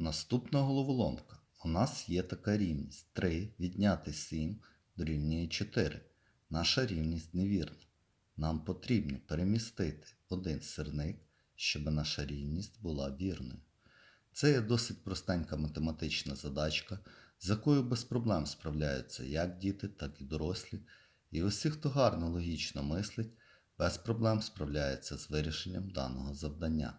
Наступна головоломка. У нас є така рівність 3 відняти 7 дорівнює 4. Наша рівність невірна. Нам потрібно перемістити один сирник, щоб наша рівність була вірною. Це є досить простенька математична задачка, з якою без проблем справляються як діти, так і дорослі. І усі, хто гарно логічно мислить, без проблем справляється з вирішенням даного завдання.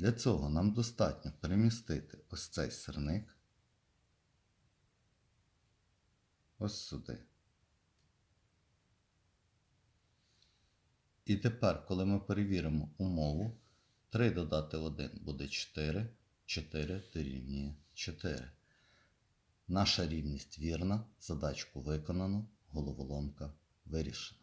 Для цього нам достатньо перемістити ось цей сирник ось сюди. І тепер, коли ми перевіримо умову, 3 додати 1 буде 4, 4 дорівнює 4. Наша рівність вірна, задачку виконано, головоломка вирішена.